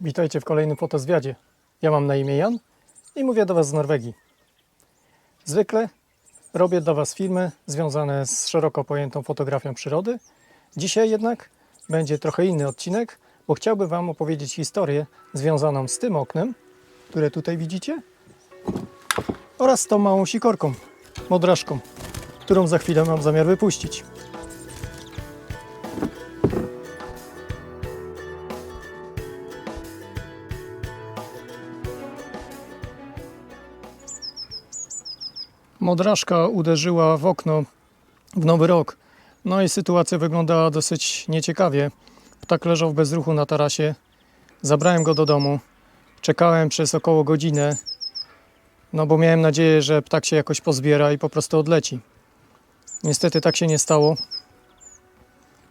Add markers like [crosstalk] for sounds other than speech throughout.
Witajcie w kolejnym fotozwiadzie. Ja mam na imię Jan i mówię do Was z Norwegii. Zwykle robię dla Was filmy związane z szeroko pojętą fotografią przyrody. Dzisiaj jednak będzie trochę inny odcinek, bo chciałbym Wam opowiedzieć historię związaną z tym oknem, które tutaj widzicie, oraz tą małą sikorką, modraszką, którą za chwilę mam zamiar wypuścić. Modraszka uderzyła w okno w nowy rok. No i sytuacja wyglądała dosyć nieciekawie. Ptak leżał w bezruchu na tarasie. Zabrałem go do domu. Czekałem przez około godzinę, no bo miałem nadzieję, że ptak się jakoś pozbiera i po prostu odleci. Niestety tak się nie stało.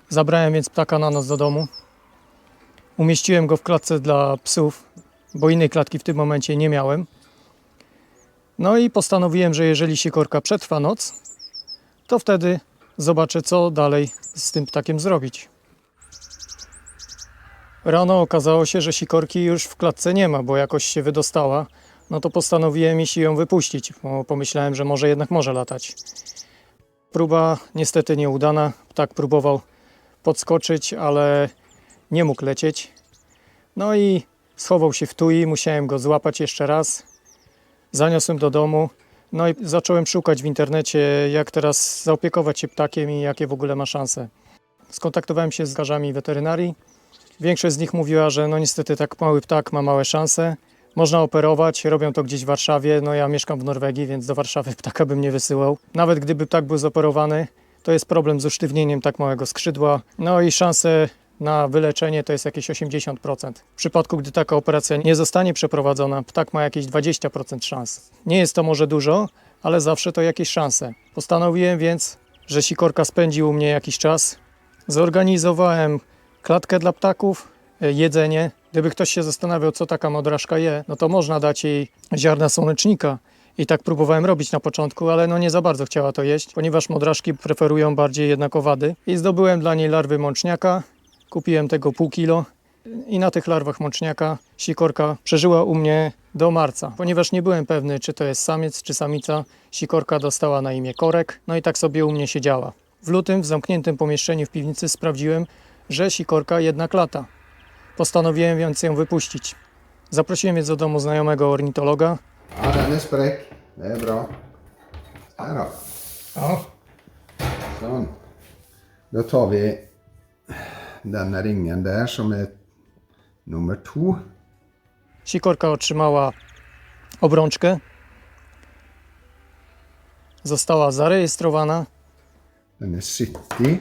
Zabrałem więc ptaka na noc do domu. Umieściłem go w klatce dla psów, bo innej klatki w tym momencie nie miałem. No i postanowiłem, że jeżeli sikorka przetrwa noc, to wtedy zobaczę, co dalej z tym ptakiem zrobić. Rano okazało się, że sikorki już w klatce nie ma, bo jakoś się wydostała. No to postanowiłem jeśli ją wypuścić, bo pomyślałem, że może jednak może latać. Próba niestety nieudana. Ptak próbował podskoczyć, ale nie mógł lecieć. No i schował się w tui, musiałem go złapać jeszcze raz. Zaniosłem do domu. No i zacząłem szukać w internecie, jak teraz zaopiekować się ptakiem i jakie w ogóle ma szanse. Skontaktowałem się z lekarzami weterynarii. Większość z nich mówiła, że no niestety tak mały ptak ma małe szanse. Można operować, robią to gdzieś w Warszawie. No ja mieszkam w Norwegii, więc do Warszawy [laughs] ptaka bym nie wysyłał. Nawet gdyby ptak był zoperowany, to jest problem z usztywnieniem tak małego skrzydła. No i szanse na wyleczenie to jest jakieś 80%. W przypadku, gdy taka operacja nie zostanie przeprowadzona, ptak ma jakieś 20% szans. Nie jest to może dużo, ale zawsze to jakieś szanse. Postanowiłem więc, że sikorka spędzi u mnie jakiś czas. Zorganizowałem klatkę dla ptaków, e, jedzenie. Gdyby ktoś się zastanawiał, co taka modraszka je, no to można dać jej ziarna słonecznika. I tak próbowałem robić na początku, ale no nie za bardzo chciała to jeść, ponieważ modraszki preferują bardziej jednak owady. I zdobyłem dla niej larwy mączniaka, Kupiłem tego pół kilo i na tych larwach mączniaka sikorka przeżyła u mnie do marca. Ponieważ nie byłem pewny, czy to jest samiec, czy samica, sikorka dostała na imię Korek, no i tak sobie u mnie siedziała. W lutym w zamkniętym pomieszczeniu w piwnicy sprawdziłem, że sikorka jednak lata. Postanowiłem więc ją wypuścić. Zaprosiłem więc do domu znajomego ornitologa. Ja, den är spräck. Det är bra. Här då. O, Sånn. Då denne ringen der, som er nummer to. Sikorka otrzymała obrączkę. Została zarejestrowana. Den er 70.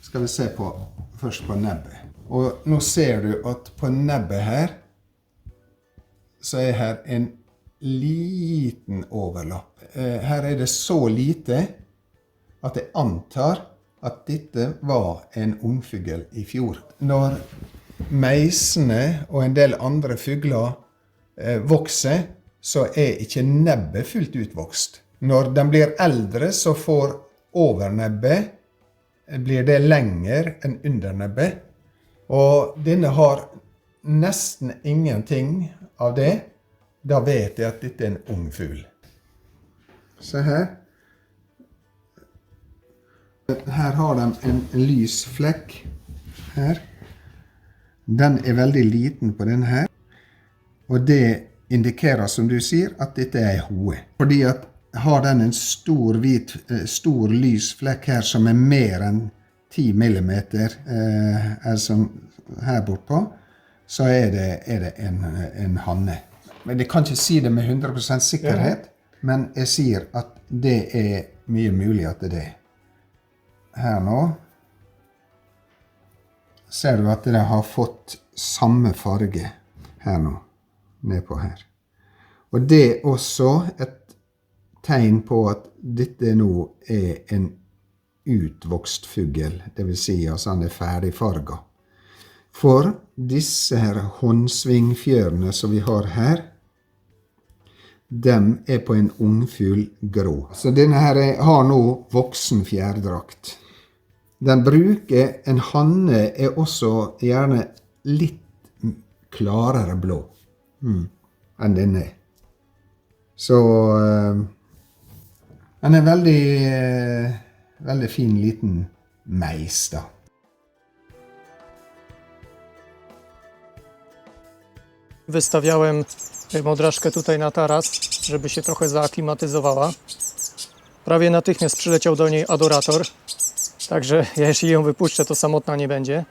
Skal vi se på, først på nebbet. Og nå ser du at på nebbet her så er her en liten overlapp Eh, Her er det så lite at jeg antar at dette var en ungfugl i fjor. Når meisene og en del andre fugler eh, vokser, så er ikke nebbet fullt utvokst. Når den blir eldre, så får overnebbet eh, blir det lenger enn undernebbet. Og denne har nesten ingenting av det. Da vet jeg at dette er en ung fugl. Se her. Her har de en lys flekk. Her. Den er veldig liten på denne her. Og det indikerer, som du sier, at dette er ei hoe. Fordi at har den en stor, hvit, eh, stor lys flekk her som er mer enn 10 mm eh, altså her bortpå, så er det, er det en, en hanne. Men Jeg kan ikke si det med 100% sikkerhet, men jeg sier at det er mye mulig at det er. Her nå ser du at det har fått samme farge her nå, nedpå her. Og det er også et tegn på at dette nå er en utvokst fugl, dvs. Si, altså han er ferdigfarga. For disse her håndsvingfjørene som vi har her, dem er på en ungfugl grå. Så denne her er, har nå voksen fjærdrakt. Den bruker En hanne er også gjerne litt klarere blå mm, enn denne. Så eh, Den er veldig, eh, veldig fin liten meis, da. Wystawiałem modraszkę tutaj na taras, żeby się trochę zaaklimatyzowała. Prawie natychmiast przyleciał do niej adorator, także jeśli ją wypuszczę, to samotna nie będzie.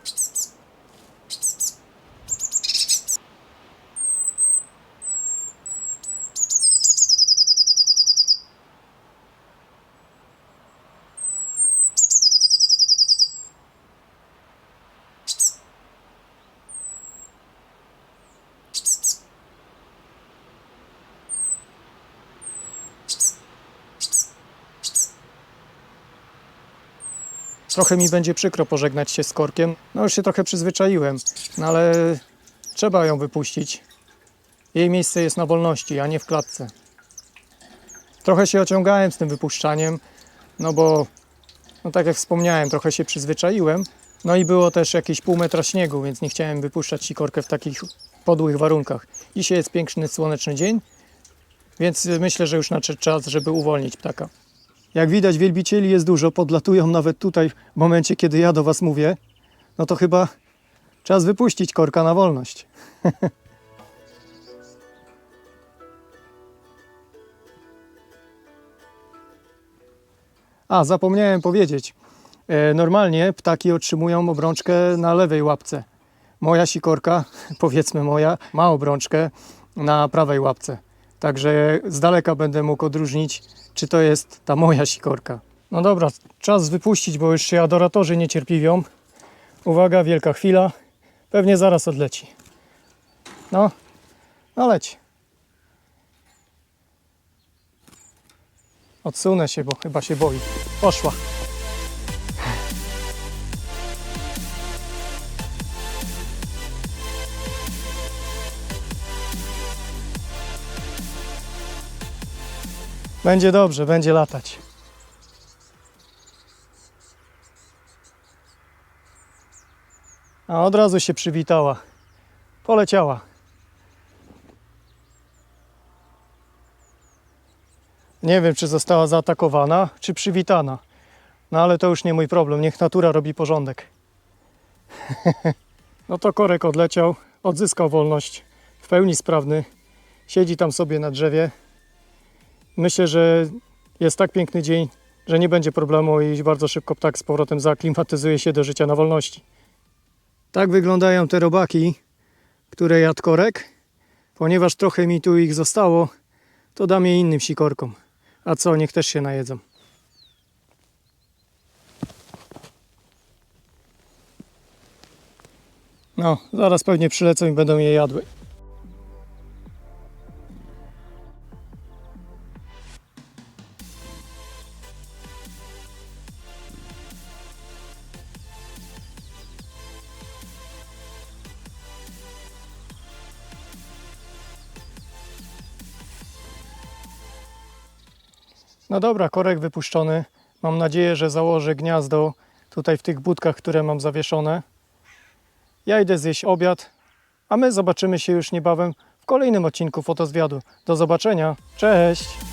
Trochę mi będzie przykro pożegnać się z korkiem. No już się trochę przyzwyczaiłem, no ale trzeba ją wypuścić. Jej miejsce jest na wolności, a nie w klatce. Trochę się ociągałem z tym wypuszczaniem, no bo, no tak jak wspomniałem, trochę się przyzwyczaiłem. No i było też jakieś pół metra śniegu, więc nie chciałem wypuszczać sikorkę w takich podłych warunkach. Dzisiaj jest piękny, słoneczny dzień, więc myślę, że już nadszedł czas, żeby uwolnić ptaka. Jak widać, wielbicieli jest dużo, podlatują nawet tutaj w momencie, kiedy ja do Was mówię. No to chyba czas wypuścić korka na wolność. [laughs] A, zapomniałem powiedzieć. E, Normalnie ptaki otrzymują obrączkę na lewej łapce. Moja sikorka, [laughs] powiedzmy moja, ma obrączkę na prawej łapce. Także z daleka będę mógł odróżnić, czy to jest ta moja sikorka. No dobra, czas wypuścić, bo już się adoratorzy niecierpliwią. Uwaga, wielka chwila. Pewnie zaraz odleci. No, no leć. Odsunę się, bo chyba się boi. Poszła. Będzie dobrze, będzie latać. A od razu się przywitała. Poleciała. Nie wiem, czy została zaatakowana, czy przywitana. No ale to już nie mój problem. Niech natura robi porządek. [laughs] no to korek odleciał, odzyskał wolność. W pełni sprawny. Siedzi tam sobie na drzewie. Myślę, że jest tak piękny dzień, że nie będzie problemu i bardzo szybko ptak z powrotem zaaklimatyzuje się do życia na wolności. Tak wyglądają te robaki, które jadł korek. Ponieważ trochę mi tu ich zostało, to dam je innym sikorkom. A co, niech też się najedzą. No, zaraz pewnie przylecą i będą je jadły. No dobra, korek wypuszczony. Mam nadzieję, że założę gniazdo tutaj w tych budkach, które mam zawieszone. Ja idę zjeść obiad, a my zobaczymy się już niebawem w kolejnym odcinku fotozwiadu. Do zobaczenia. Cześć!